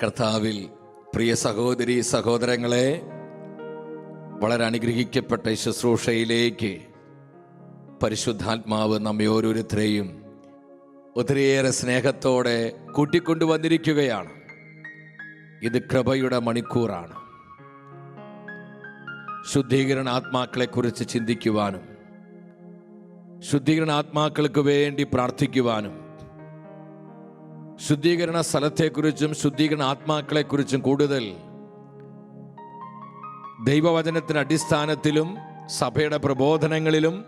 കർത്താവിൽ പ്രിയ സഹോദരി സഹോദരങ്ങളെ വളരെ അനുഗ്രഹിക്കപ്പെട്ട ഈ ശുശ്രൂഷയിലേക്ക് പരിശുദ്ധാത്മാവ് നമ്മെ ഓരോരുത്തരെയും ഒത്തിരിയേറെ സ്നേഹത്തോടെ കൂട്ടിക്കൊണ്ടുവന്നിരിക്കുകയാണ് ഇത് കൃപയുടെ മണിക്കൂറാണ്. ശുദ്ധീകരണ ആത്മാക്കളെക്കുറിച്ച് ചിന്തിക്കുവാനും ശുദ്ധീകരണ ആത്മാക്കൾക്ക് വേണ്ടി പ്രാർത്ഥിക്കുവാനും ശുദ്ധീകരണ സ്ഥലത്തെക്കുറിച്ചും ശുദ്ധീകരണ ആത്മാക്കളെക്കുറിച്ചും കൂടുതൽ ദൈവവചനത്തിന് അടിസ്ഥാനത്തിലും സഭയുടെ പ്രബോധനങ്ങളിലും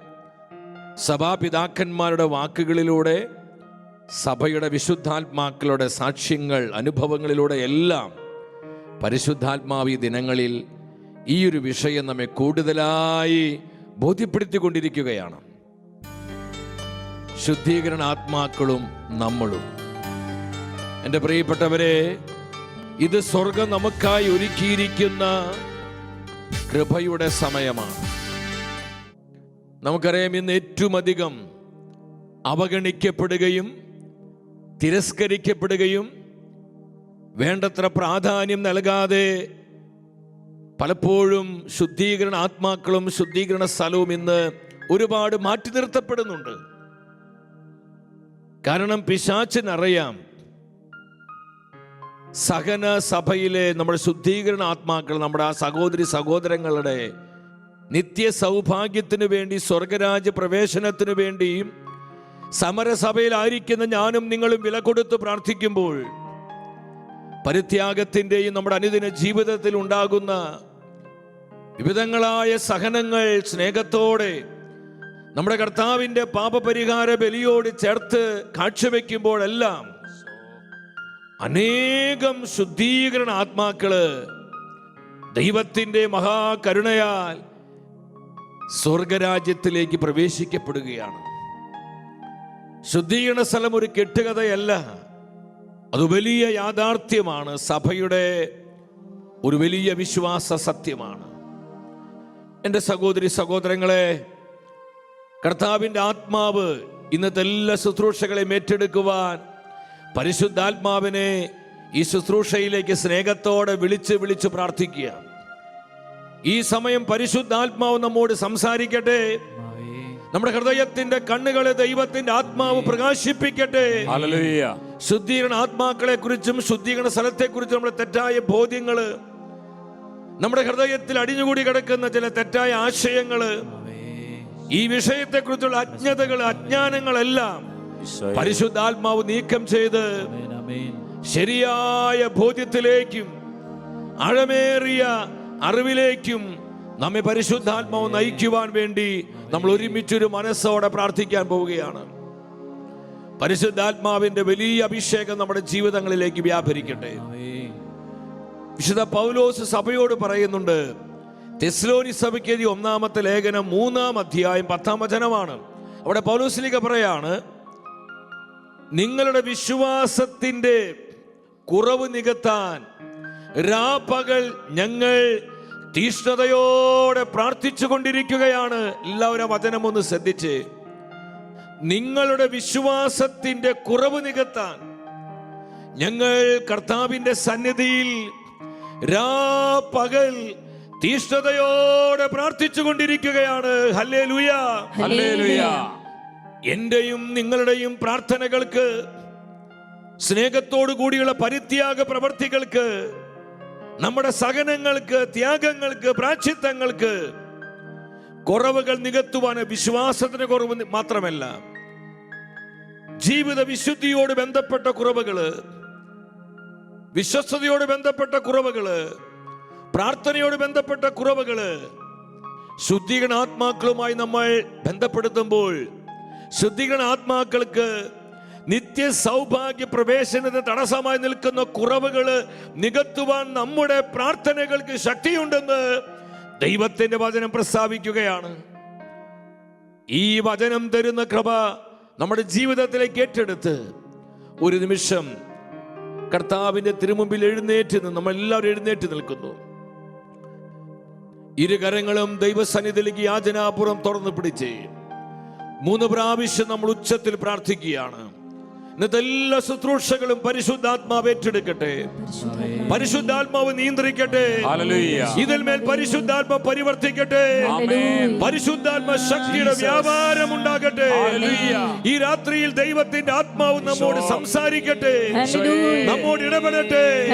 സഭാപിതാക്കന്മാരുടെ വാക്കുകളിലൂടെ സഭയുടെ വിശുദ്ധാത്മാക്കളുടെ സാക്ഷ്യങ്ങൾ അനുഭവങ്ങളിലൂടെ എല്ലാം പരിശുദ്ധാത്മാവി ദിനങ്ങളിൽ ഈ ഒരു വിഷയം നമ്മെ കൂടുതലായി ബോധ്യപ്പെടുത്തിക്കൊണ്ടിരിക്കുകയാണ്. ശുദ്ധീകരണ ആത്മാക്കളും നമ്മളും. എന്റെ പ്രിയപ്പെട്ടവരെ ഇത് സ്വർഗം നമുക്കായി ഒരുക്കിയിരിക്കുന്ന കൃപയുടെ സമയമാണ്. നമുക്കറിയാം ഇന്ന് ഏറ്റവും അധികം അവഗണിക്കപ്പെടുകയും തിരസ്കരിക്കപ്പെടുകയും വേണ്ടത്ര പ്രാധാന്യം നൽകാതെ പലപ്പോഴും ശുദ്ധീകരണ ആത്മാക്കളും ശുദ്ധീകരണ സ്ഥലവും ഇന്ന് ഒരുപാട് മാറ്റി നിർത്തപ്പെടുന്നുണ്ട്. കാരണം പിശാച്ചിനറിയാം സഹന സഭയിലെ നമ്മുടെ ശുദ്ധീകരണ ആത്മാക്കൾ നമ്മുടെ ആ സഹോദരി സഹോദരങ്ങളുടെ നിത്യ സൗഭാഗ്യത്തിനു വേണ്ടി സ്വർഗരാജ്യ പ്രവേശനത്തിനു വേണ്ടിയും സമരസഭയിലായിരിക്കുന്ന ഞാനും നിങ്ങളും വില കൊടുത്ത് പ്രാർത്ഥിക്കുമ്പോൾ പരിത്യാഗത്തിന്റെയും നമ്മുടെ അനുദിന ജീവിതത്തിൽ ഉണ്ടാകുന്ന വിവിധങ്ങളായ സഹനങ്ങൾ സ്നേഹത്തോടെ നമ്മുടെ കർത്താവിന്റെ പാപപരിഹാര ബലിയോട് ചേർത്ത് കാഴ്ചവെക്കുമ്പോഴെല്ലാം അനേകം ശുദ്ധീകരണ ആത്മാക്കൾ ദൈവത്തിന്റെ മഹാകരുണയാൽ സ്വർഗരാജ്യത്തിലേക്ക് പ്രവേശിക്കപ്പെടുകയാണ്. ശുദ്ധീകരണ സ്ഥലം ഒരു കെട്ടുകഥയല്ല. അത് വലിയ യാഥാർത്ഥ്യമാണ്. സഭയുടെ ഒരു വലിയ വിശ്വാസ സത്യമാണ്. എന്റെ സഹോദരി സഹോദരങ്ങളെ കർത്താവിന്റെ ആത്മാവ് ഇന്നത്തെ എല്ലാ ശുശ്രൂഷകളെയും ഏറ്റെടുക്കുവാൻ പരിശുദ്ധാത്മാവിനെ ഈ ശുശ്രൂഷയിലേക്ക് സ്നേഹത്തോടെ വിളിച്ച് വിളിച്ച് പ്രാർത്ഥിക്കുക. ഈ സമയം പരിശുദ്ധാത്മാവ് നമ്മോട് സംസാരിക്കട്ടെ. നമ്മുടെ ഹൃദയത്തിന്റെ കണ്ണുകളെ ദൈവത്തിന്റെ ആത്മാവ് പ്രകാശിപ്പിക്കട്ടെ. ശുദ്ധീകരണ ആത്മാക്കളെ കുറിച്ചും ശുദ്ധീകരണ സ്ഥലത്തെ കുറിച്ചും നമ്മുടെ തെറ്റായ ബോധ്യങ്ങൾ നമ്മുടെ ഹൃദയത്തിൽ അടിഞ്ഞുകൂടി കിടക്കുന്ന ചില തെറ്റായ ആശയങ്ങൾ ഈ വിഷയത്തെക്കുറിച്ചുള്ള അജ്ഞതകൾ അജ്ഞാനങ്ങളെല്ലാം. പരിശുദ്ധാത്മാവ് നീക്കം ചെയ്ത് ശരിയായ ബോധ്യത്തിലേക്കും ആഴമേറിയ അറിവിലേക്കും നമ്മെ പരിശുദ്ധാത്മാവ് നയിക്കുവാൻ വേണ്ടി നമ്മൾ ഒരുമിച്ചൊരു മനസ്സോടെ പ്രാർത്ഥിക്കാൻ പോവുകയാണ്. പരിശുദ്ധാത്മാവിന്റെ വലിയ അഭിഷേകം നമ്മുടെ ജീവിതങ്ങളിലേക്ക് വ്യാപരിക്കട്ടെ. വിശുദ്ധ പൗലോസ് സഭയോട് പറയുന്നുണ്ട് തെസ്ലോനി സഭയ്ക്കെതി ഒന്നാമത്തെ ലേഖനം മൂന്നാം അധ്യായം പത്താം വചനമാണ്. അവിടെ പൗലോസിലേക്ക് പറയാണ് നിങ്ങളുടെ വിശ്വാസത്തിന്റെ കുറവ് നികത്താൻ രാപ്പകൽ ഞങ്ങൾ തീഷ്ണതയോടെ പ്രാർത്ഥിച്ചു കൊണ്ടിരിക്കുകയാണ്. എല്ലാവരും വചനം ഒന്ന് ശ്രദ്ധിച്ച്. നിങ്ങളുടെ വിശ്വാസത്തിന്റെ കുറവ് നികത്താൻ ഞങ്ങൾ കർത്താവിന്റെ സന്നിധിയിൽ രാപ്പകൽ തീഷ്ണതയോടെ പ്രാർത്ഥിച്ചു കൊണ്ടിരിക്കുകയാണ്. ഹല്ലേ ഹല്ലേലൂയ. എന്റെയും നിങ്ങളുടെയും പ്രാർത്ഥനകൾക്ക് സ്നേഹത്തോടു കൂടിയുള്ള പരിത്യാഗ പ്രവർത്തികൾക്ക് നമ്മുടെ സഹനങ്ങൾക്ക് ത്യാഗങ്ങൾക്ക് പ്രാചിത്തങ്ങൾക്ക് കുറവുകൾ നികത്തുവാൻ വിശ്വാസത്തിന് കുറവ് മാത്രമല്ല ജീവിത വിശുദ്ധിയോട് ബന്ധപ്പെട്ട കുറവുകൾ വിശ്വസ്തയോട് ബന്ധപ്പെട്ട കുറവുകൾ പ്രാർത്ഥനയോട് ബന്ധപ്പെട്ട കുറവുകൾ ശുദ്ധീകരണ ആത്മാക്കളുമായി നമ്മൾ ബന്ധപ്പെടുത്തുമ്പോൾ ശുദ്ധീകരണ ആത്മാക്കൾക്ക്. നിത്യ സൗഭാഗ്യ പ്രവേശനത്തെ തടസ്സമായി നിൽക്കുന്ന കുറവുകൾ നികത്തുവാൻ നമ്മുടെ പ്രാർത്ഥനകൾക്ക് ശക്തിയുണ്ടെന്ന് ദൈവത്തിന്റെ വചനം പ്രസ്താവിക്കുകയാണ്. ഈ വചനം തരുന്ന കൃപ നമ്മുടെ ജീവിതത്തിലേക്ക് ഏറ്റെടുത്ത് ഒരു നിമിഷം കർത്താവിന്റെ തിരുമുമ്പിൽ എഴുന്നേറ്റ് നിന്ന് നമ്മൾ എല്ലാവരും എഴുന്നേറ്റ് നിൽക്കുന്നു. ഇരുകരങ്ങളും ദൈവസന്നിധിയിലേക്ക് യാചനാപുറം തുറന്നു പിടിച്ച് മൂന്ന് പ്രാവശ്യം നമ്മൾ ഉച്ചത്തിൽ പ്രാർത്ഥിക്കുകയാണ്. ഇന്നത്തെ എല്ലാ ശുശ്രൂഷകളും പരിശുദ്ധാത്മാവ് ഏറ്റെടുക്കട്ടെ. പരിശുദ്ധാത്മാവ് നിയന്ത്രിക്കട്ടെ. ഹല്ലേലൂയ. ഇതിൽ മേൽ പരിശുദ്ധാത്മ പരിവർത്തിക്കട്ടെ. ആമേൻ. പരിശുദ്ധാത്മ ശക്തിയുടെ വ്യാപാരം ഉണ്ടാകട്ടെ ഈ രാത്രിയിൽ ദൈവത്തിന്റെ ആത്മാവ് നമ്മോട് സംസാരിക്കട്ടെ. നമ്മോട് ഇടപെടട്ടെ.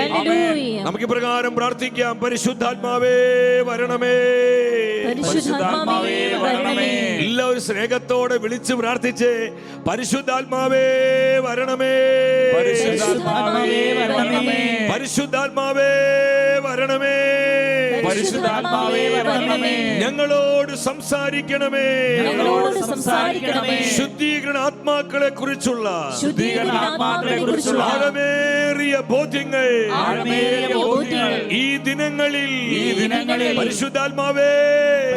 നമുക്ക് പ്രകാരം പ്രാർത്ഥിക്കാം. പരിശുദ്ധാത്മാവേ വരണമേ. പരിശുദ്ധാത്മാവേ വരണമേ. എല്ലാവരും സ്നേഹത്തോടെ വിളിച്ചു പ്രാർത്ഥിച്ച് പരിശുദ്ധാത്മാവേ വരണമേ പരിശുദ്ധാത്മാവേ വരണമേ. പരിശുദ്ധാത്മാവേ വരണമേ. പരിശുദ്ധാത്മാവേ വരണമേ. ഞങ്ങളോട് സംസാരിക്കണമേ. ഞങ്ങളോട് സംസാരിക്കണമേ. ശുദ്ധീകരണ ആത്മാക്കളെ കുറിച്ചുള്ള ശുദ്ധീകരണ ആത്മാക്കളെ കുറിച്ചുള്ള ആഴമേറിയ ബോധ്യങ്ങൾ ഈ ദിനങ്ങളിൽ ഈ ദിനങ്ങളിൽ പരിശുദ്ധാത്മാവേ.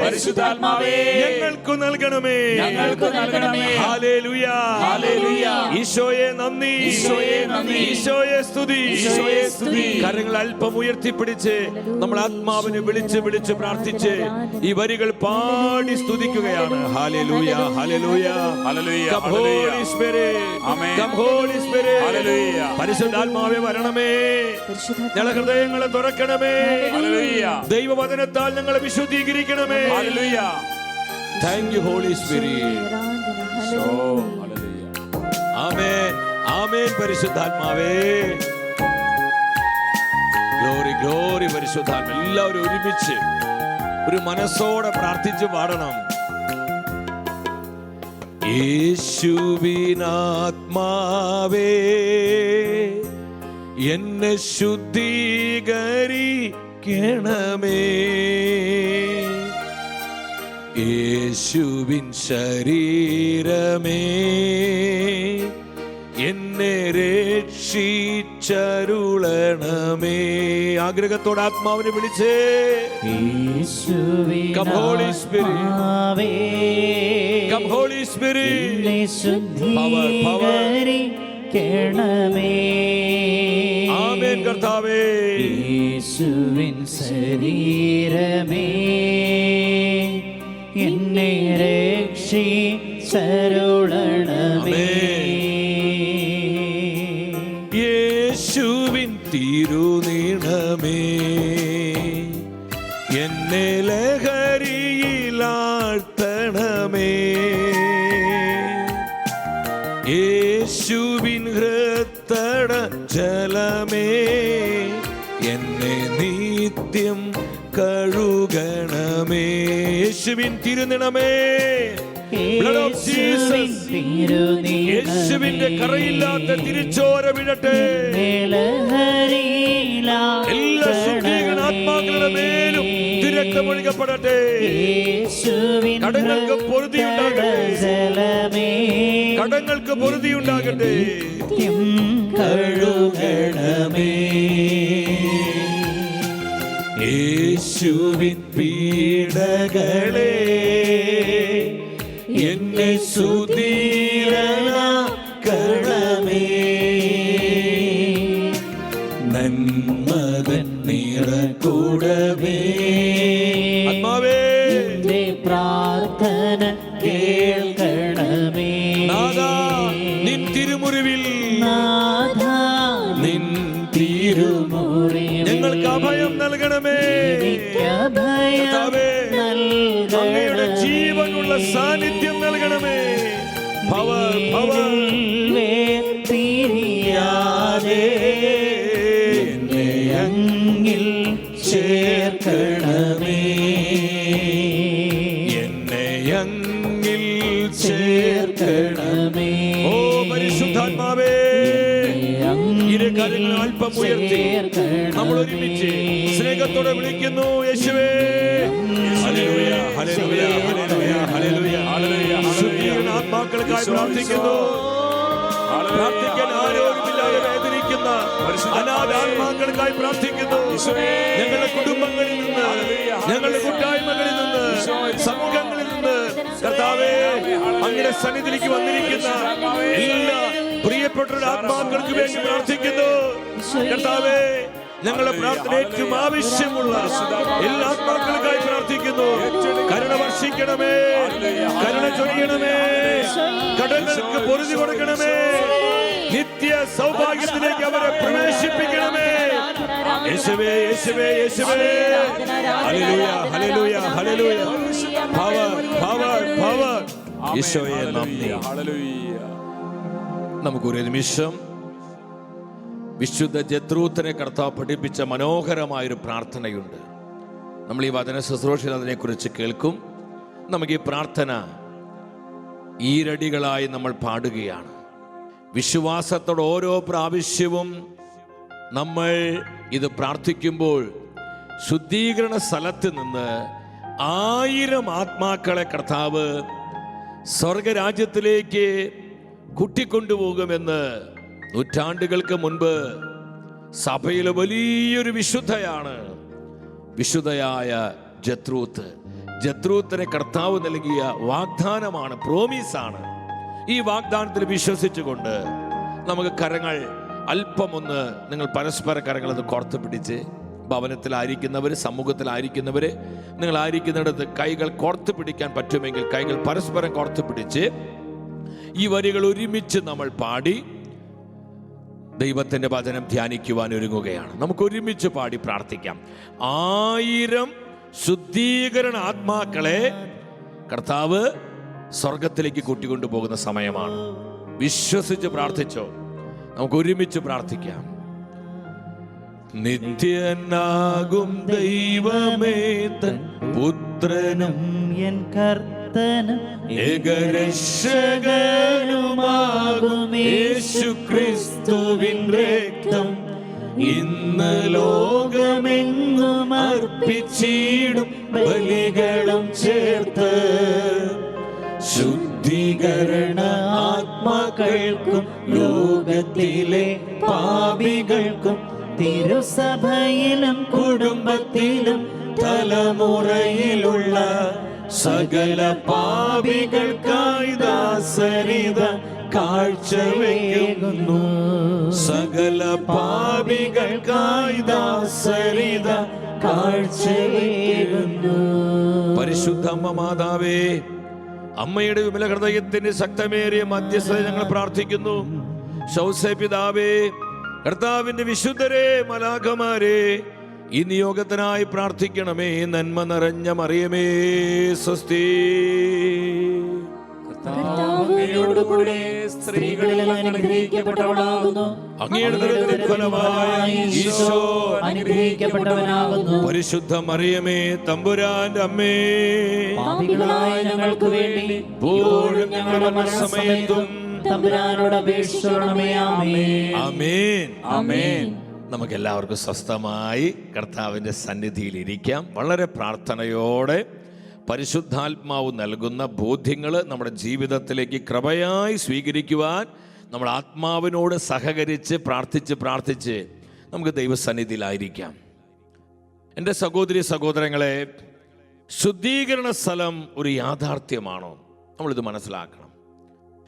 പരിശുദ്ധാത്മാവേ. ഞങ്ങൾക്ക് നൽകണമേ. ഞങ്ങൾക്ക് നൽകണമേ. ഹാലേലുയ. ഹല്ലേലൂയ. ഈശോയെ നന്ദി. ഈശോയെ നന്ദി. ഈശോയെ സ്തുതി. ഈശോയെ സ്തുതി. കരങ്ങൾ അല്പം ഉയർത്തിപ്പിടിച്ച് നമ്മൾ ആത്മാവിനെ വിളിച്ച് വിളിച്ച് പ്രാർത്ഥിച്ച് ഈ വരികൾ പാടി സ്തുതിക്കുകയാണ്. Hallelujah hallelujah hallelujah Come Holy Spirit. Amen. Holy Spirit. Hallelujah. പരിശുദ്ധാത്മാവേ വരണമേ. ഞങ്ങളെ ഹൃദയങ്ങളെ തുറക്കണമേ. ദൈവവചനത്താൽ ഞങ്ങളെ വിശുദ്ധീകരിക്കണമേ. താങ്ക് യു ഹോളി സ്പിരിറ്റ് ആമേ ആമേൻ പരിശുദ്ധാത്മാവേ. ഗ്ലോറി ഗ്ലോറി പരിശുദ്ധാത്മ. എല്ലാവരും ഒരുമിച്ച് ഒരു മനസ്സോടെ പ്രാർത്ഥിച്ച് പാടണം. യേശുവിനാത്മാവേ എന്നെ ശുദ്ധീകരിക്കണമേ. യേശുവിൻ ശരീരമേ എന്നെ രക്ഷിച്ചരുളണമേ. ആഗ്രഹത്തോടെ ആത്മാവിനെ വിളിച്ചേ. Holy Spirit. Power, power. കേണമേ ആമേൻ കർത്താവേ. യേശുവിൻ ശരീരമേ. എന്നെ രക്ഷി സരുളണമേ യേശുവിൻ തിരുനിണമേ. Blood of Jesus. യേശുവിന്റെ കറയില്ലാത്ത തിരിച്ചോര വിടട്ടെ എല്ലാ ശുദ്ധീകരണാത്മാക്കളുടെ മേലും തിരക്കമൊഴുകപ്പെടട്ടെ കടങ്ങൾക്ക് പൊറുതിയുണ്ടാകട്ടെ. കടങ്ങൾക്ക് പൊറുതി ഉണ്ടാകട്ടെ കഴുകണമേ. യേശുവിൻ പീഡകളെ എന്നെ സുധീരണമേ ജീവനുള്ള സാന്നിധ്യം നൽകണമേ. ഭവ പവർ തിരിയാതെ എന്നെ അങ്ങിൽ ചേർക്കണമേ. എന്നെ അങ്ങിൽ ചേർക്കണമേ. ഓ പരിശുദ്ധാത്മാവേ. ഇരു കാര്യങ്ങൾ അല്പം ഉയർത്തി. നമ്മൾ ഒരുമിച്ച് സ്നേഹത്തോടെ വിളിക്കുന്നു യേശുവേ. Hallelujah, hallelujah. ശുദ്ധീകരണ ആത്മാക്കൾക്കായി പ്രാർത്ഥിക്കുന്നു. പ്രാർത്ഥിക്കാൻ ആരോരുമില്ലാതെ വേദനിക്കുന്ന അനാഥാത്മാക്കൾക്കായി പ്രാർത്ഥിക്കുന്നു. ഞങ്ങളുടെ കുടുംബങ്ങളിൽ നിന്ന് ഞങ്ങളുടെ കൂട്ടായ്മകളിൽ നിന്ന് സംഘങ്ങളിൽ നിന്ന് കർത്താവേ അങ്ങയുടെ സന്നിധിയിലേക്ക് വന്നിരിക്കുന്ന എല്ലാ പ്രിയപ്പെട്ടവരുടെ ആത്മാക്കൾക്ക് വേണ്ടി പ്രാർത്ഥിക്കുന്നു. കർത്താവേ ഞങ്ങളുടെ പ്രാർത്ഥന ഏറ്റവും ആവശ്യമുള്ള എല്ലാ ആത്മാക്കൾക്കായി പ്രാർത്ഥിക്കുന്നു. കരുണ വർഷിക്കണമേ. കരുണ ചൊരിയണമേ. കടങ്ങൾക്ക് പൊരുതി കൊടുക്കണമേ. നിത്യ സൗഭാഗ്യത്തിലേക്ക് അവരെ പ്രവേശിപ്പിക്കണമേ. യേശുവേ യേശുവേ യേശുവേ. Hallelujah hallelujah power power power ഈശോയെ നന്ദി. ഹല്ലേലൂയ നമുക്കൊരു നിമിഷം വിശുദ്ധ ജത്രൂത്തനെ കർത്താവ് പഠിപ്പിച്ച മനോഹരമായൊരു പ്രാർത്ഥനയുണ്ട്. നമ്മൾ ഈ വചന ശുശ്രൂഷയിൽ അതിനെക്കുറിച്ച് കേൾക്കും. നമുക്ക് ഈ പ്രാർത്ഥന ഈരടികളായി നമ്മൾ പാടുകയാണ്. വിശ്വാസത്തോടെ ഓരോ പ്രാവശ്യവും നമ്മൾ ഇത് പ്രാർത്ഥിക്കുമ്പോൾ ശുദ്ധീകരണ സ്ഥലത്ത് നിന്ന് ആയിരം ആത്മാക്കളെ കർത്താവ് സ്വർഗരാജ്യത്തിലേക്ക് കൂട്ടിക്കൊണ്ടുപോകുമെന്ന് നൂറ്റാണ്ടുകൾക്ക് മുൻപ് സഭയിലെ വലിയൊരു വിശുദ്ധയാണ് വിശുദ്ധയായ ജത്രൂത്ത്. ജത്രൂത്തിനെ കർത്താവ് നൽകിയ വാഗ്ദാനമാണ് പ്രോമീസാണ് ഈ വാഗ്ദാനത്തിൽ വിശ്വസിച്ചുകൊണ്ട് നമുക്ക് കരങ്ങൾ അല്പമൊന്ന് നിങ്ങൾ പരസ്പര കരങ്ങൾ അത് കോർത്ത് പിടിച്ച് ഭവനത്തിലായിരിക്കുന്നവർ സമൂഹത്തിലായിരിക്കുന്നവർ നിങ്ങളായിരിക്കുന്നിടത്ത് കൈകൾ കോർത്ത് പിടിക്കാൻ പറ്റുമെങ്കിൽ കൈകൾ പരസ്പരം കോർത്ത് പിടിച്ച് ഈ വരികൾ ഒരുമിച്ച് നമ്മൾ പാടി ദൈവത്തിന്റെ വചനം ധ്യാനിക്കുവാൻ ഒരുങ്ങുകയാണ്. നമുക്ക് ഒരുമിച്ച് പാടി പ്രാർത്ഥിക്കാം. ആയിരം ശുദ്ധീകരണ ആത്മാക്കളെ കർത്താവ് സ്വർഗത്തിലേക്ക് കൂട്ടിക്കൊണ്ടുപോകുന്ന സമയമാണ്. വിശ്വസിച്ച് പ്രാർത്ഥിച്ചോ. നമുക്ക് ഒരുമിച്ച് പ്രാർത്ഥിക്കാം. നിത്യനാകും ദൈവമേ തൻ പുത്രനും എൻ കർത്തനും യേശു ക്രിസ്തുവിൻ രക്തം. ഇന്ന് ലോകമെങ്ങും അർപ്പിച്ചിടും ബലികളും ചേർത്ത്. ശുദ്ധീകരണ ആത്മാക്കൾക്കും ലോകത്തിലെ പാപികൾക്കും തിരുസഭയിലും കുടുംബത്തിലും തലമുറയിലുള്ള സകല പാപികൾക്കായി ദാസരിത കാഴ്ചവെക്കുന്നു സകല പാപികൾക്കായി ദാസരിത കാഴ്ചവെക്കുന്നു പരിശുദ്ധ അമ്മ മാതാവേ അമ്മയുടെ വിമല ഹൃദയത്തിന്റെ ശക്തമേറിയ മധ്യസ്ഥത ഞങ്ങൾ പ്രാർത്ഥിക്കുന്നു. ശൗസേ പിതാവേ കർത്താവിന്റെ വിശുദ്ധരെ മലാഖമാരെ ഈ നിയോഗത്തിനായി പ്രാർത്ഥിക്കണമേ നന്മ നിറഞ്ഞ മറിയമേ സ്വസ്തി. പരിശുദ്ധ മറിയമേ തമ്പുരാന്റെ അമ്മേ. ഞങ്ങൾക്ക് വേണ്ടി ഇപ്പോഴും ഞങ്ങളുടെ മരണസമയത്തും തമ്പുരാനോട് അപേക്ഷിച്ചോണമേ ആമേ ആമേൻ. ആമേൻ. നമുക്ക് എല്ലാവർക്കും സ്വസ്ഥമായി കർത്താവിന്റെ സന്നിധിയിലിരിക്കാം വളരെ പ്രാർത്ഥനയോടെ പരിശുദ്ധാത്മാവ് നൽകുന്ന ബോധ്യങ്ങൾ നമ്മുടെ ജീവിതത്തിലേക്ക് കൃപയായി സ്വീകരിക്കുവാൻ നമ്മൾ ആത്മാവിനോട് സഹകരിച്ച് പ്രാർത്ഥിച്ച് പ്രാർത്ഥിച്ച് നമുക്ക് ദൈവസന്നിധിയിലായിരിക്കാം. എന്റെ സഹോദരി സഹോദരങ്ങളെ ശുദ്ധീകരണ സ്ഥലം ഒരു യാഥാർത്ഥ്യമാണോ? നമ്മളിത് മനസ്സിലാക്കണം.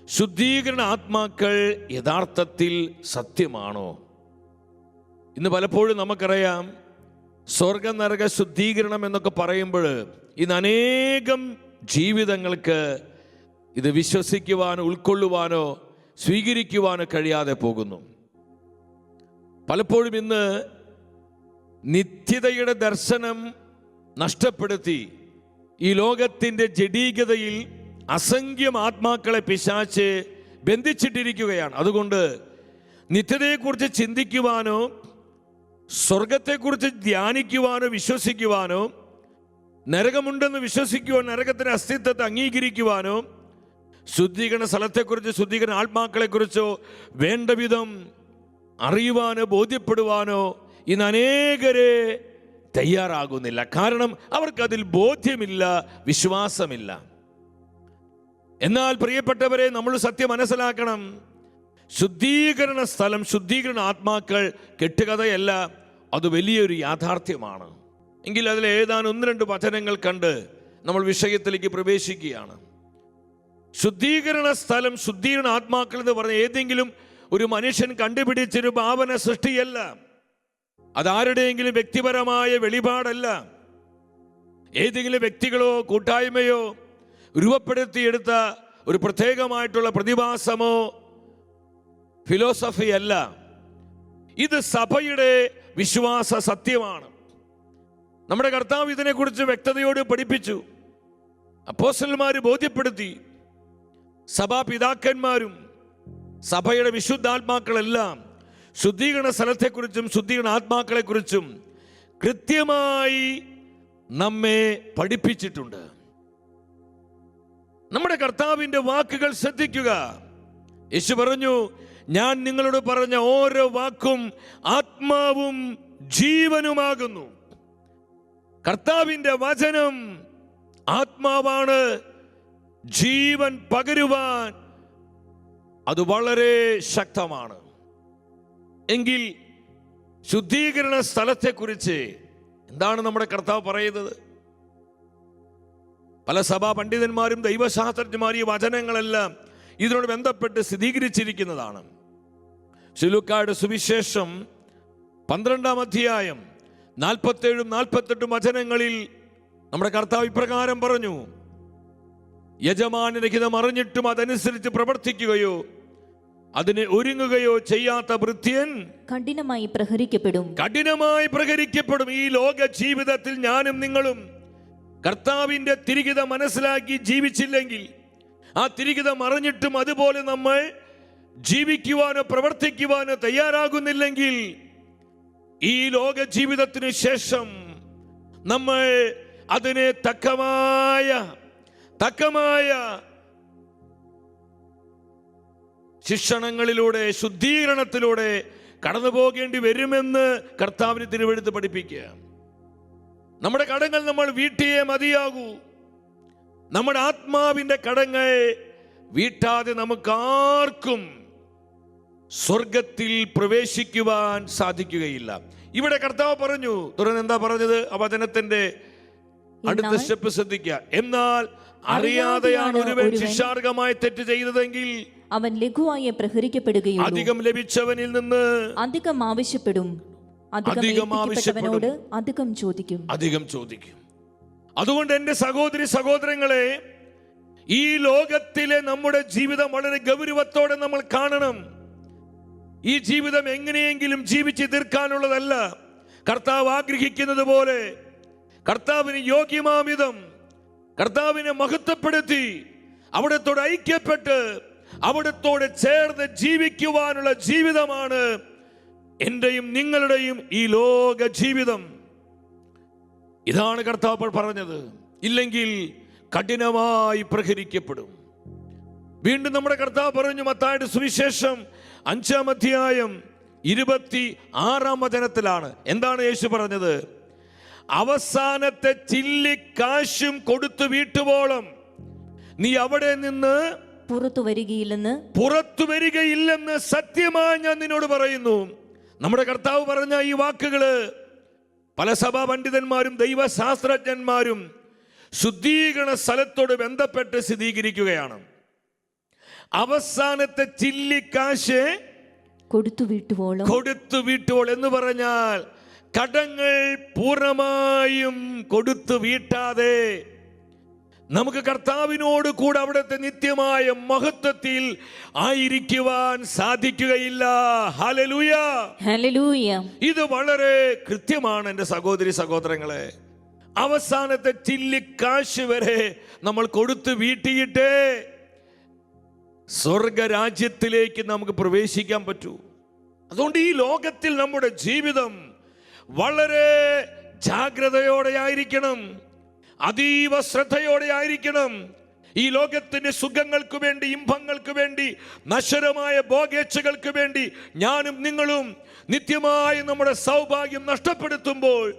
ശുദ്ധീകരണ ആത്മാക്കൾ യഥാർത്ഥത്തിൽ സത്യമാണോ? ഇന്ന് പലപ്പോഴും നമുക്കറിയാം സ്വർഗ നരക ശുദ്ധീകരണം എന്നൊക്കെ പറയുമ്പോൾ ഇന്ന് അനേകം ജീവിതങ്ങൾക്ക് ഇത് വിശ്വസിക്കുവാനോ ഉൾക്കൊള്ളുവാനോ സ്വീകരിക്കുവാനോ കഴിയാതെ പോകുന്നു. പലപ്പോഴും ഇന്ന് നിത്യതയുടെ ദർശനം നഷ്ടപ്പെടുത്തി ഈ ലോകത്തിന്റെ ജഡീകതയിൽ അസംഖ്യം ആത്മാക്കളെ പിശാച്ച് ബന്ധിച്ചിട്ടിരിക്കുകയാണ്. അതുകൊണ്ട് നിത്യതയെക്കുറിച്ച് ചിന്തിക്കുവാനോ സ്വർഗത്തെക്കുറിച്ച് ധ്യാനിക്കുവാനോ വിശ്വസിക്കുവാനോ നരകമുണ്ടെന്ന് വിശ്വസിക്കുവാൻ നരകത്തിന്റെ അസ്തിത്വത്തെ അംഗീകരിക്കുവാനോ ശുദ്ധീകരണ സ്ഥലത്തെക്കുറിച്ച് ശുദ്ധീകരണ ആത്മാക്കളെക്കുറിച്ചോ വേണ്ട വിധം അറിയുവാനോ ബോധ്യപ്പെടുവാനോ ഇന്ന് അനേകരെ തയ്യാറാകുന്നില്ല. കാരണം അവർക്കതിൽ ബോധ്യമില്ല വിശ്വാസമില്ല. എന്നാൽ പ്രിയപ്പെട്ടവരെ നമ്മൾ സത്യം മനസ്സിലാക്കണം. ശുദ്ധീകരണ സ്ഥലം ശുദ്ധീകരണ ആത്മാക്കൾ കെട്ടുകഥയല്ല അത് വലിയൊരു യാഥാർത്ഥ്യമാണ്. എങ്കിൽ അതിൽ ഏതാനും ഒന്ന് രണ്ട് വചനങ്ങൾ കണ്ട് നമ്മൾ വിഷയത്തിലേക്ക് പ്രവേശിക്കുകയാണ്. ശുദ്ധീകരണ സ്ഥലം ശുദ്ധീകരണ ആത്മാക്കൾ എന്ന് പറഞ്ഞ ഏതെങ്കിലും ഒരു മനുഷ്യൻ കണ്ടുപിടിച്ചൊരു ഭാവന സൃഷ്ടിയല്ല. അതാരുടെയെങ്കിലും വ്യക്തിപരമായ വെളിപാടല്ല. ഏതെങ്കിലും വ്യക്തികളോ കൂട്ടായ്മയോ രൂപപ്പെടുത്തിയെടുത്ത ഒരു പ്രത്യേകമായിട്ടുള്ള പ്രതിഭാസമോ ഫിലോസഫി അല്ല. ഇത് സഭയുടെ വിശ്വാസ സത്യമാണ്. നമ്മുടെ കർത്താവ് ഇതിനെക്കുറിച്ച് വ്യക്തതയോട് പഠിപ്പിച്ചു. അപ്പോസ്റ്റന്മാർ ബോധ്യപ്പെടുത്തി. സഭാപിതാക്കന്മാരും സഭയുടെ വിശുദ്ധാത്മാക്കളെല്ലാം ശുദ്ധീകരണ സ്ഥലത്തെക്കുറിച്ചും ശുദ്ധീകരണ ആത്മാക്കളെക്കുറിച്ചും കൃത്യമായി നമ്മെ പഠിപ്പിച്ചിട്ടുണ്ട്. നമ്മുടെ കർത്താവിന്റെ വാക്കുകൾ ശ്രദ്ധിക്കുക. യേശു പറഞ്ഞു ഞാൻ നിങ്ങളോട് പറഞ്ഞ ഓരോ വാക്കും ആത്മാവും ജീവനുമാകുന്നു. കർത്താവിന്റെ വചനം ആത്മാവാണ്. ജീവൻ പകരുവാൻ അത് വളരെ ശക്തമാണ്. എങ്കിൽ ശുദ്ധീകരണ സ്ഥലത്തെക്കുറിച്ച് എന്താണ് നമ്മുടെ കർത്താവ് പറയുന്നത്? പല സഭാ പണ്ഡിതന്മാരും ദൈവശാസ്ത്രജ്ഞന്മാരും ഈ വചനങ്ങളെല്ലാം ഇതിനോട് ബന്ധപ്പെട്ട് സ്ഥിരീകരിച്ചിരിക്കുന്നതാണ്. ശിലുക്കായുടെ സുവിശേഷം പന്ത്രണ്ടാം അധ്യായം നാൽപ്പത്തേഴും നാൽപ്പത്തെട്ടും വചനങ്ങളിൽ നമ്മുടെ കർത്താവ് ഇപ്രകാരം പറഞ്ഞു യജമാനരഹിതം അറിഞ്ഞിട്ടും അതനുസരിച്ച് പ്രവർത്തിക്കുകയോ അതിനെ ഒരുങ്ങുകയോ ചെയ്യാത്ത വൃത്യൻ കഠിനമായി പ്രഹരിക്കപ്പെടും. കഠിനമായി പ്രഹരിക്കപ്പെടും ഈ ലോക ജീവിതത്തിൽ ഞാനും നിങ്ങളും. കർത്താവിന്റെ തിരികിത മനസ്സിലാക്കി ജീവിച്ചില്ലെങ്കിൽ ആ തിരികിതം അറിഞ്ഞിട്ടും അതുപോലെ നമ്മൾ ജീവിക്കുവാനോ പ്രവർത്തിക്കുവാനോ തയ്യാറാകുന്നില്ലെങ്കിൽ ഈ ലോക ജീവിതത്തിന് ശേഷം നമ്മൾ അതിനെ തക്കമായ തക്കമായ ശിക്ഷണങ്ങളിലൂടെ ശുദ്ധീകരണത്തിലൂടെ കടന്നു പോകേണ്ടി വരുമെന്ന് കർത്താവിന് തിരുവെടുത്ത് പഠിപ്പിക്കുക. നമ്മുടെ കടങ്ങൾ നമ്മൾ വീട്ടിയേ മതിയാകൂ. നമ്മുടെ ആത്മാവിന്റെ കടങ്ങൾ വീട്ടാതെ നമുക്കാർക്കും സ്വർഗത്തിൽ പ്രവേശിക്കുവാൻ സാധിക്കുകയില്ല. ഇവിടെ കർത്താവ് പറഞ്ഞു തുടർന്ന് എന്താ പറഞ്ഞത്? ആ വചനത്തിന്റെ അടുത്ത സ്റ്റെപ്പ് ശ്രദ്ധിക്കുക. എന്നാൽ അറിയാതെയാണ് ഒരുവൻ ശിക്ഷാർഹമായി തെറ്റ് ചെയ്തതെങ്കിൽ അവൻ ലഘുവായി പ്രഹരിക്കപ്പെടുകയും അധികം ലഭിച്ചവനിൽ നിന്ന് അധികം ആവശ്യപ്പെടും. അധികം ആവശ്യപ്പെടും. അധികം ചോദിക്കും. അധികം ചോദിക്കും. അതുകൊണ്ട് എന്റെ സഹോദരി സഹോദരങ്ങളെ ഈ ലോകത്തിലെ നമ്മുടെ ജീവിതം വളരെ ഗൗരവത്തോടെ നമ്മൾ കാണണം. ഈ ജീവിതം എങ്ങനെയെങ്കിലും ജീവിച്ച് തീർക്കാനുള്ളതല്ല. കർത്താവ് ആഗ്രഹിക്കുന്നത് പോലെ കർത്താവിന് യോഗ്യമാമിതം കർത്താവിനെ മഹത്വപ്പെടുത്തി അവിടത്തോട് ഐക്യപ്പെട്ട് അവിടത്തോട് ചേർന്ന് ജീവിക്കുവാനുള്ള ജീവിതമാണ് എന്റെയും നിങ്ങളുടെയും ഈ ലോക ജീവിതം. ഇതാണ് കർത്താവ് പറഞ്ഞത്. ഇല്ലെങ്കിൽ കഠിനമായി പ്രഹരിക്കപ്പെടും. വീണ്ടും നമ്മുടെ കർത്താവ് പറഞ്ഞു മത്തായുടെ സുവിശേഷം അഞ്ചാം അധ്യായം ഇരുപത്തി ആറാം വചനത്തിലാണ്. എന്താണ് യേശു പറഞ്ഞത്? അവസാനത്തെ ചില്ലിക്കാശും കൊടുത്തു വീട്ടുവോളം നീ അവിടെ നിന്ന് പുറത്തു വരികയില്ലെന്ന് പുറത്തു വരികയില്ലെന്ന് സത്യമായി ഞാൻ നിന്നോട് പറയുന്നു. നമ്മുടെ കർത്താവ് പറഞ്ഞ ഈ വാക്കുകൾ പല സഭാ പണ്ഡിതന്മാരും ദൈവശാസ്ത്രജ്ഞന്മാരും ശുദ്ധീകരണ സ്ഥലത്തോട് ബന്ധപ്പെട്ട് സ്ഥിരീകരിക്കുകയാണ്. അവസാനത്തെ ചില്ലിക്കാശ് കൊടുത്തു വീട്ടുവോളം. കൊടുത്തു വീട്ടുവോൾ എന്ന് പറഞ്ഞാൽ കടങ്ങൾ പൂർണമായും കൊടുത്തു വീട്ടാതെ നമുക്ക് കർത്താവിനോട് കൂടെ അവിടുത്തെ നിത്യമായ മഹത്വത്തിൽ ആയിരിക്കുവാൻ സാധിക്കുകയില്ല. ഹലലൂയ ഹലലൂയ ഇത് വളരെ കൃത്യമാണ് എന്റെ സഹോദരി സഹോദരങ്ങളെ. അവസാനത്തെ ചില്ലിക്കാശ് വരെ നമ്മൾ കൊടുത്തു വീട്ടിയിട്ട്. സ്വർഗരാജ്യത്തിലേക്ക് നമുക്ക് പ്രവേശിക്കാൻ പറ്റൂ. അതുകൊണ്ട് ഈ ലോകത്തിൽ നമ്മുടെ ജീവിതം വളരെ ജാഗ്രതയോടെ ആയിരിക്കണം അതീവ ശ്രദ്ധയോടെ ആയിരിക്കണം ഈ ലോകത്തിന്റെ സുഖങ്ങൾക്ക് വേണ്ടി ഇമ്പങ്ങൾക്ക് വേണ്ടി നശ്വരമായ ബോഗേച്ചകൾക്ക് വേണ്ടി ഞാനും നിങ്ങളും നിത്യമായി നമ്മുടെ സൗഭാഗ്യം നഷ്ടപ്പെടുത്തുമ്പോൾ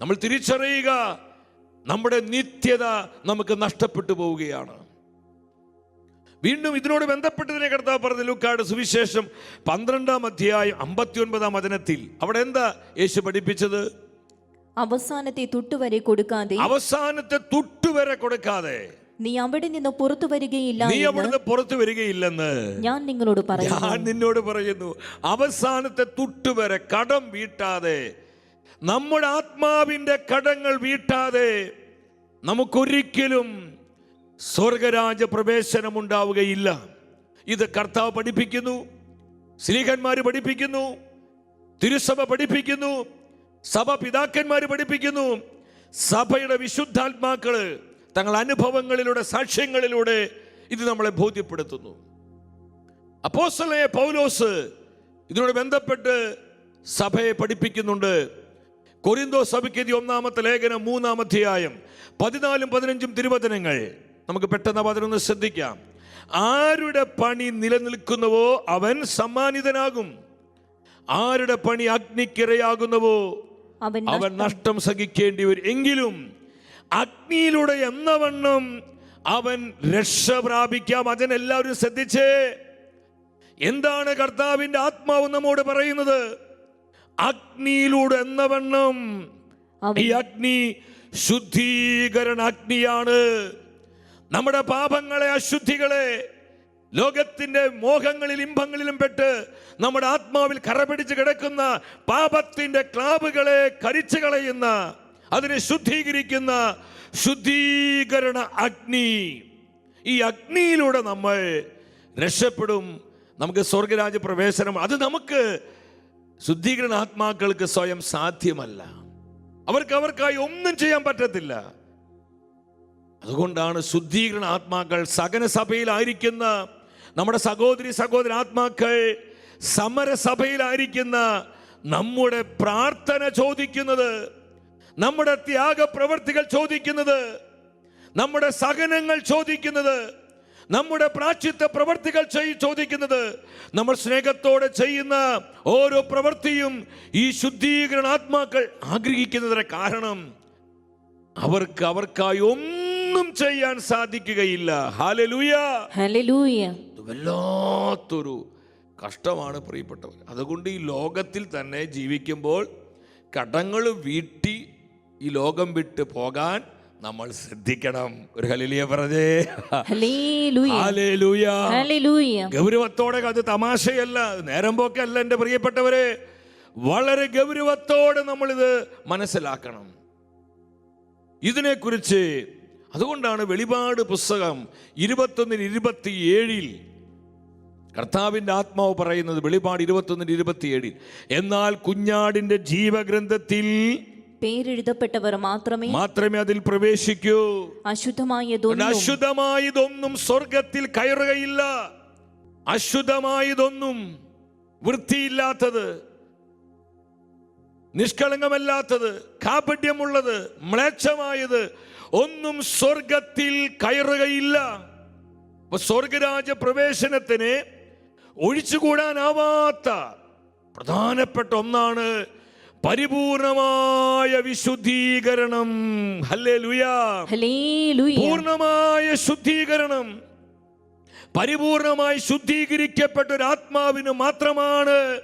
നമ്മൾ തിരിച്ചറിയുക നമ്മുടെ നിത്യത നമുക്ക് നഷ്ടപ്പെട്ടു പോവുകയാണ്. വീണ്ടും ഇതിനോട് ബന്ധപ്പെട്ടതിനെ കർത്താവ് പറഞ്ഞ ലൂക്കാട് സുവിശേഷം പന്ത്രണ്ടാം അധ്യായം അമ്പത്തി ഒൻപതാം വചനത്തിൽ അവിടെ എന്താ യേശു പഠിപ്പിച്ചത്? അവസാനത്തെ തുട്ടുവരെ കൊടുക്കാതെ അവസാനത്തെ തുട്ടുവരെ കൊടുക്കാതെ നീ അവിടെ നിന്ന് പുറത്തു വരികയില്ല നീ അവിടുന്ന് പുറത്തു വരികയില്ലെന്ന് ഞാൻ നിങ്ങളോട് പറയുന്നു. ഞാൻ നിന്നോട് പറയുന്നു. അവസാനത്തെ തുട്ടുവരെ കടം വീട്ടാതെ നമ്മുടെ ആത്മാവിന്റെ കടങ്ങൾ വീട്ടാതെ നമുക്കൊരിക്കലും സ്വർഗരാജ പ്രവേശനം ഉണ്ടാവുകയില്ല. ഇത് കർത്താവ് പഠിപ്പിക്കുന്നു സ്ത്രീകന്മാര് പഠിപ്പിക്കുന്നു തിരുസഭ പഠിപ്പിക്കുന്നു സഭ പിതാക്കന്മാർ പഠിപ്പിക്കുന്നു. സഭയുടെ വിശുദ്ധാത്മാക്കൾ തങ്ങൾ അനുഭവങ്ങളിലൂടെ സാക്ഷ്യങ്ങളിലൂടെ ഇത് നമ്മളെ ബോധ്യപ്പെടുത്തുന്നു. അപ്പോസ്തലനായ പൗലോസ് ഇതിനോട് ബന്ധപ്പെട്ട് സഭയെ പഠിപ്പിക്കുന്നുണ്ട്. കൊരിന്തോ സഭയ്ക്ക് ഒന്നാമത്തെ ലേഖനം മൂന്നാം അധ്യായം പതിനാലും പതിനഞ്ചും തിരുവചനങ്ങൾ. നമുക്ക് പെട്ടെന്ന് പതിനൊന്ന് ശ്രദ്ധിക്കാം. ആരുടെ പണി നിലനിൽക്കുന്നുവോ അവൻ സമ്മാനിതനാകും. ആരുടെ പണി അഗ്നിക്കിരയാകുന്നുവോ അവൻ നഷ്ടം. സഹിക്കേണ്ടി വരും എങ്കിലും അഗ്നിയിലൂടെ എന്നവണ്ണം അവൻ രക്ഷ പ്രാപിക്കാം. അതിനെല്ലാവരും ശ്രദ്ധിച്ചേ. എന്താണ് കർത്താവിന്റെ ആത്മാവ് നമ്മോട് പറയുന്നത്? അഗ്നിയിലൂടെ എന്നവണ്ണം വണ്ണം ഈ അഗ്നി ശുദ്ധീകരണ അഗ്നിയാണ്. നമ്മുടെ പാപങ്ങളെ അശുദ്ധികളെ ലോകത്തിന്റെ മോഹങ്ങളിൽ ഇമ്പങ്ങളിലും പെട്ട് നമ്മുടെ ആത്മാവിൽ കറപിടിച്ച് കിടക്കുന്ന പാപത്തിന്റെ ക്ലാബുകളെ കരിച്ചു കളയുന്ന അതിനെ ശുദ്ധീകരിക്കുന്ന ശുദ്ധീകരണ അഗ്നി. ഈ അഗ്നിയിലൂടെ നമ്മൾ രക്ഷപ്പെടും. നമുക്ക് സ്വർഗരാജ പ്രവേശനം. അത് നമുക്ക് ശുദ്ധീകരണ ആത്മാക്കൾക്ക് സ്വയം സാധ്യമല്ല. അവർക്ക് അവർക്കായി ഒന്നും ചെയ്യാൻ പറ്റത്തില്ല. അതുകൊണ്ടാണ് ശുദ്ധീകരണ ആത്മാക്കൾ സകന സഭയിലായിരിക്കുന്ന നമ്മുടെ സഹോദരി സഹോദര ആത്മാക്കൾ സമരസഭയിലായിരിക്കുന്ന നമ്മുടെ പ്രാർത്ഥന ചോദിക്കുന്നത് നമ്മുടെ ത്യാഗ പ്രവൃത്തികൾ ചോദിക്കുന്നത് നമ്മുടെ സഹനങ്ങൾ ചോദിക്കുന്നത് നമ്മുടെ പ്രാച്യത്വ പ്രവർത്തികൾ ചോദിക്കുന്നത് നമ്മൾ സ്നേഹത്തോടെ ചെയ്യുന്ന ഓരോ പ്രവൃത്തിയും ഈ ശുദ്ധീകരണ ആത്മാക്കൾ ആഗ്രഹിക്കുന്നതിന് കാരണം അവർക്ക് അവർക്കായി ഒന്നും ചെയ്യാൻ സാധിക്കുകയില്ല. വല്ലാത്തൊരു കഷ്ടമാണ് പ്രിയപ്പെട്ടവർ. അതുകൊണ്ട് ഈ ലോകത്തിൽ തന്നെ ജീവിക്കുമ്പോൾ കടങ്ങൾ വീട്ടി ഈ ലോകം വിട്ട് പോകാൻ നമ്മൾ ശ്രദ്ധിക്കണം. ഒരു ഹലിലിയ പറഞ്ഞേ. ഗൗരവത്തോടെ അത് തമാശയല്ല നേരം പോക്കല്ല എന്റെ പ്രിയപ്പെട്ടവരെ. വളരെ ഗൗരവത്തോടെ നമ്മൾ ഇത് മനസ്സിലാക്കണം. ഇതിനെക്കുറിച്ച് അതുകൊണ്ടാണ് വെളിപാട് പുസ്തകം ഇരുപത്തൊന്നിന് ഇരുപത്തിയേഴിൽ കർത്താവിന്റെ ആത്മാവ് പറയുന്നത് വെളിപാട് ഇരുപത്തൊന്നിന് ഇരുപത്തിയേഴിൽ എന്നാൽ കുഞ്ഞാടിന്റെ ജീവഗ്രന്ഥത്തിൽ പേരെഴുതപ്പെട്ടവർ മാത്രമേ മാത്രമേ അതിൽ പ്രവേശിക്കൂ. അശുദ്ധമായതൊന്നും അശുദ്ധമായതൊന്നും സ്വർഗത്തിൽ കയറുകയില്ല. അശുദ്ധമായതൊന്നും വൃത്തിയില്ലാത്തത് നിഷ്കളങ്കമല്ലാത്തത് കാപട്യമുള്ളത് മ്ലേച്ഛമായത് ഒന്നും സ്വർഗത്തിൽ കയറുകയില്ല. സ്വർഗരാജ പ്രവേശനത്തിന് ഒഴിച്ചുകൂടാനാവാത്ത പ്രധാനപ്പെട്ട ഒന്നാണ് പരിപൂർണമായ വിശുദ്ധീകരണം. പൂർണമായ ശുദ്ധീകരണം. പരിപൂർണമായി ശുദ്ധീകരിക്കപ്പെട്ട ഒരു ആത്മാവിന് മാത്രമാണ്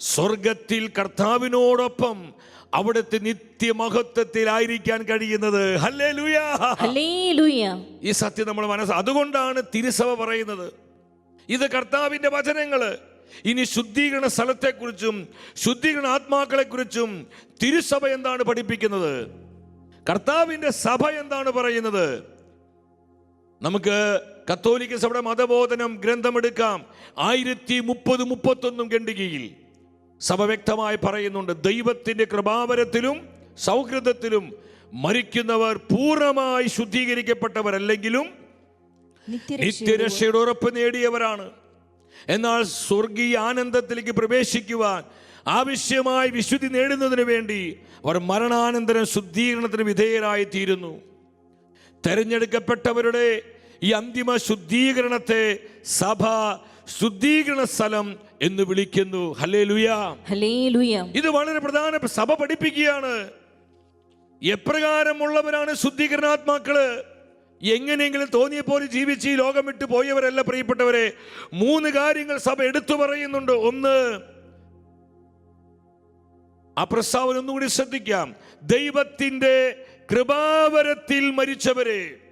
സ്വർഗത്തിൽ കർത്താവിനോടൊപ്പം അവിടുത്തെ നിത്യമഹത്വത്തിലായിരിക്കാൻ കഴിയുന്നത്. ഈ സത്യം നമ്മൾ മനസ്സ് അതുകൊണ്ടാണ് തിരുസഭ പറയുന്നത്. ഇത് കർത്താവിന്റെ വചനങ്ങൾ. ഇനി ശുദ്ധീകരണ സ്ഥലത്തെക്കുറിച്ചും ശുദ്ധീകരണ ആത്മാക്കളെക്കുറിച്ചും തിരുസഭ എന്താണ് പഠിപ്പിക്കുന്നത്? കർത്താവിന്റെ സഭ എന്താണ് പറയുന്നത്? നമുക്ക് കത്തോലിക്ക സഭയുടെ മതബോധനം ഗ്രന്ഥമെടുക്കാം. ആയിരത്തി മുപ്പത് മുപ്പത്തൊന്നും ഖണ്ഡികയിൽ. സഭ വ്യക്തമായി പറയുന്നുണ്ട് ദൈവത്തിന്റെ കൃപാവരത്തിലും സൗഹൃദത്തിലും മരിക്കുന്നവർ പൂർണമായി ശുദ്ധീകരിക്കപ്പെട്ടവരല്ലെങ്കിലും നിത്യരക്ഷയുടെ ഉറപ്പ് നേടിയവരാണ്. എന്നാൽ സ്വർഗീയ ആനന്ദത്തിലേക്ക് പ്രവേശിക്കുവാൻ ആവശ്യമായി വിശുദ്ധി നേടുന്നതിന് വേണ്ടി അവർ മരണാനന്തരം ശുദ്ധീകരണത്തിന് വിധേയരായി തീരുന്നു തെരഞ്ഞെടുക്കപ്പെട്ടവരുടെ ഈ അന്തിമ ശുദ്ധീകരണത്തെ സഭ ശുദ്ധീകരണ സ്ഥലം എന്ന് വിളിക്കുന്നു. ഇത് വളരെ പ്രധാന സഭ പഠിപ്പിക്കുകയാണ്. എപ്രകാരമുള്ളവരാണ് ശുദ്ധീകരണാത്മാക്കൾ? എങ്ങനെയെങ്കിലും തോന്നിയ പോലെ ജീവിച്ച് ഈ ലോകം വിട്ട് പോയവരല്ല പ്രിയപ്പെട്ടവരെ. മൂന്ന് കാര്യങ്ങൾ സഭ എടുത്തു പറയുന്നുണ്ട്. ഒന്ന് ആ പ്രസ്താവന ഒന്നുകൂടി ശ്രദ്ധിക്കാം. ദൈവത്തിന്റെ കൃപാവരത്തിൽ മരിച്ചവരെ.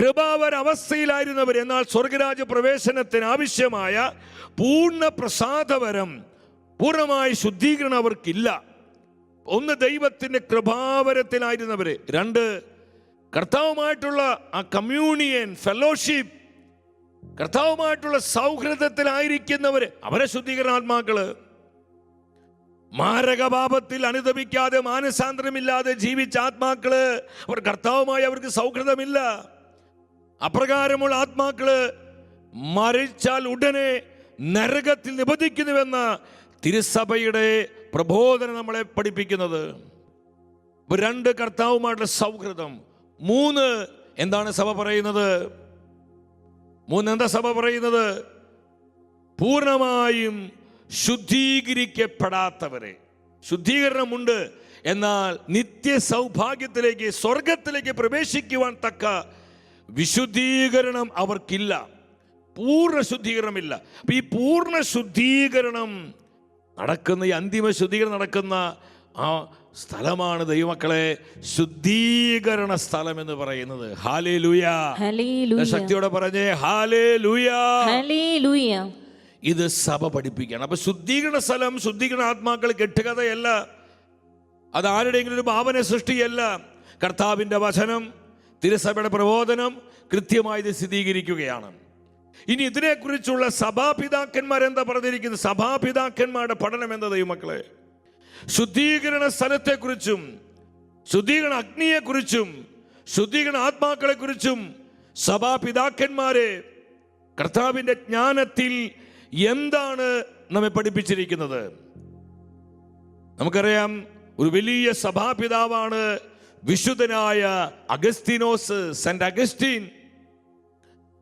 കൃപാവര അവസ്ഥയിലായിരുന്നവർ എന്നാൽ സ്വർഗരാജ പ്രവേശനത്തിന് ആവശ്യമായ പൂർണ പ്രസാദവരം പൂർണമായ ശുദ്ധീകരണം അവർക്കില്ല. ഒന്ന് ദൈവത്തിന്റെ കൃപാവരത്തിലായിരുന്നവര് രണ്ട് കർത്താവുമായിട്ടുള്ള ആ കമ്മ്യൂണിയൻ ഫെലോഷിപ്പ് കർത്താവുമായിട്ടുള്ള സൗഹൃദത്തിലായിരിക്കുന്നവര് അവരെ ശുദ്ധീകരണാത്മാക്കൾ മാരകപാപത്തിൽ അനുദപിക്കാതെ മാനസാന്തരമില്ലാതെ ജീവിച്ച ആത്മാക്കൾ അവർ കർത്താവുമായി അവർക്ക് സൗഹൃദമില്ല. അപ്രകാരമുള്ള ആത്മാക്കൾ മരിച്ചാൽ ഉടനെ നരകത്തിൽ നിബന്ധിക്കുന്നുവെന്ന തിരുസഭയുടെ പ്രബോധനം നമ്മളെ പഠിപ്പിക്കുന്നത്. രണ്ട് കർത്താവുമായിട്ടുള്ള സൗഹൃദം. മൂന്ന് എന്താണ് സഭ പറയുന്നത്? മൂന്ന് എന്താ സഭ പറയുന്നത്? പൂർണമായും ശുദ്ധീകരിക്കപ്പെടാത്തവരെ. ശുദ്ധീകരണമുണ്ട്. എന്നാൽ നിത്യ സൗഭാഗ്യത്തിലേക്ക് സ്വർഗത്തിലേക്ക് പ്രവേശിക്കുവാൻ തക്ക വിശുദ്ധീകരണം അവർക്കില്ല. പൂർണ ശുദ്ധീകരണമില്ല. അപ്പൊ ഈ പൂർണ ശുദ്ധീകരണം നടക്കുന്ന ഈ അന്തിമ ശുദ്ധീകരണം നടക്കുന്ന ആ സ്ഥലമാണ് ദൈവമക്കളെ ശുദ്ധീകരണ സ്ഥലം എന്ന് പറയുന്നത്. ഹാലേ ലുയാ ശക്തിയോടെ പറഞ്ഞേ ഹാലേ ലുയാ ഇത് സഭ പഠിപ്പിക്കുകയാണ് അപ്പൊ ശുദ്ധീകരണ സ്ഥലം ശുദ്ധീകരണ ആത്മാക്കൾ കെട്ടുകഥയല്ല. അത് ആരുടെയെങ്കിലും ഒരു ഭാവന സൃഷ്ടിയല്ല. കർത്താവിന്റെ വചനം തിരുസഭയുടെ പ്രബോധനം കൃത്യമായി സ്ഥിരീകരിക്കുകയാണ്. ഇനി ഇതിനെക്കുറിച്ചുള്ള സഭാപിതാക്കന്മാർ എന്താ പറഞ്ഞിരിക്കുന്നത്? സഭാപിതാക്കന്മാരുടെ പഠനം എന്താ ദൈവമക്കളെ ശുദ്ധീകരണ സ്ഥലത്തെക്കുറിച്ചും ശുദ്ധീകരണ അഗ്നിയെക്കുറിച്ചും ശുദ്ധീകരണ ആത്മാക്കളെക്കുറിച്ചും സഭാപിതാക്കന്മാരെ കർത്താവിന്റെ ജ്ഞാനത്തിൽ എന്താണ് നമ്മെ പഠിപ്പിച്ചിരിക്കുന്നത്? നമുക്കറിയാം ഒരു വലിയ സഭാപിതാവാണ് വിശുദ്ധനായ അഗസ്തീനോസ് സെന്റ് അഗസ്റ്റീൻ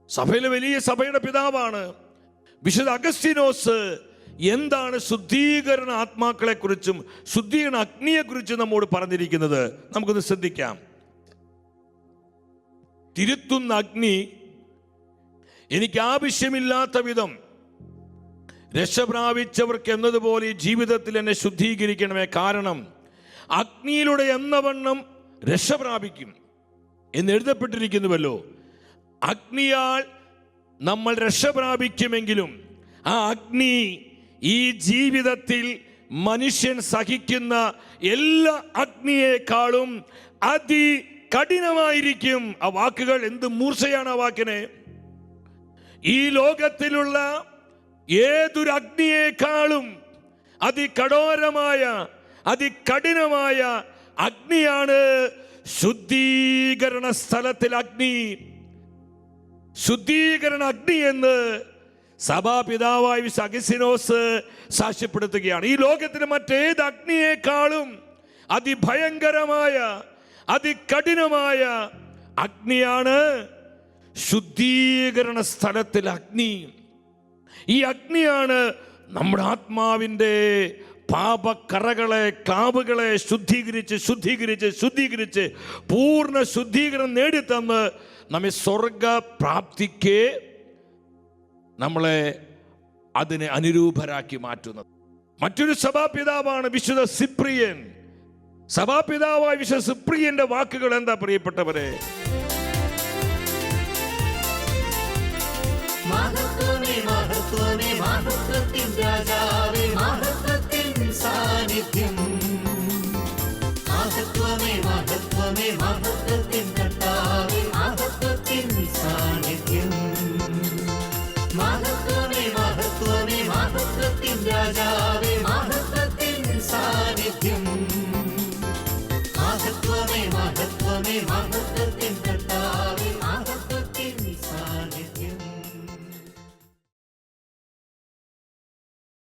സഭയിലെ വലിയ സഭയുടെ പിതാവാണ്. വിശുദ്ധ അഗസ്തീനോസ് എന്താണ് ശുദ്ധീകരണ ആത്മാക്കളെ കുറിച്ചും ശുദ്ധീകരണ അഗ്നിയെ കുറിച്ചും നമ്മോട് പറഞ്ഞിരിക്കുന്നത്? നമുക്കൊന്ന് ശ്രദ്ധിക്കാം. തിരുത്തുന്ന അഗ്നി എനിക്ക് ആവശ്യമില്ലാത്ത വിധം രക്ഷപ്രാപിച്ചവർക്ക് എന്നതുപോലെ ജീവിതത്തിൽ എന്നെ ശുദ്ധീകരിക്കണമേ. കാരണം അഗ്നിയിലൂടെ എന്നവണ്ണം രക്ഷ പ്രാപിക്കും എന്ന് എഴുതപ്പെട്ടിരിക്കുന്നുവല്ലോ. അഗ്നിയാൽ നമ്മൾ രക്ഷ പ്രാപിക്കുമെങ്കിലും ആ അഗ്നി ഈ ജീവിതത്തിൽ മനുഷ്യൻ സഹിക്കുന്ന എല്ലാ അഗ്നിയേക്കാളും അതി കഠിനമായിരിക്കും ആ വാക്കുകൾ എന്ത് മൂർച്ചയാണ് ആ വാക്കിനെ? ഈ ലോകത്തിലുള്ള ഏതൊരു അഗ്നിയേക്കാളും അതികഠോരമായ അതികഠിനമായ അഗ്നിയാണ് ശുദ്ധീകരണ സ്ഥലത്തിൽ അഗ്നി. ശുദ്ധീകരണ അഗ്നി എന്ന് സഭാപിതാവായ സഗസിനോസ് സാക്ഷ്യപ്പെടുത്തുകയാണ്. ഈ ലോകത്തിന് മറ്റേത് അഗ്നിയേക്കാളും അതിഭയങ്കരമായ അതികഠിനമായ അഗ്നിയാണ് ശുദ്ധീകരണ സ്ഥലത്തിൽ അഗ്നി. ഈ അഗ്നിയാണ് നമ്മുടെ ആത്മാവിന്റെ പാപക്കറകളെ ക്ലാവുകളെ ശുദ്ധീകരിച്ച് ശുദ്ധീകരിച്ച് ശുദ്ധീകരിച്ച് പൂർണ ശുദ്ധീകരണം നേടിത്തന്ന് നമ്മെ സ്വർഗ പ്രാപ്തിക്ക് നമ്മളെ അതിനെ അനുരൂപരാക്കി മാറ്റുന്നത്. മറ്റൊരു സഭാപിതാവാണ് വിശുദ്ധ സിപ്രിയൻ. സഭാപിതാവായ വിശുദ്ധ സിപ്രിയന്റെ വാക്കുകൾ എന്താ പ്രിയപ്പെട്ടവരെ? മഹത്വമേ മഹത്വമേ മഹത്വത്തിൻ രാജാവേ മഹത്വത്തിൻ സാന്നിധ്യം. മഹത്വമേ മഹത്വമേ മഹത്വത്തിൻ കർത്താവേ മഹത്വത്തിൻ സാന്നിധ്യം. മഹത്വമേ മഹത്വമേ മഹത്വത്തിൻ രാജാവേ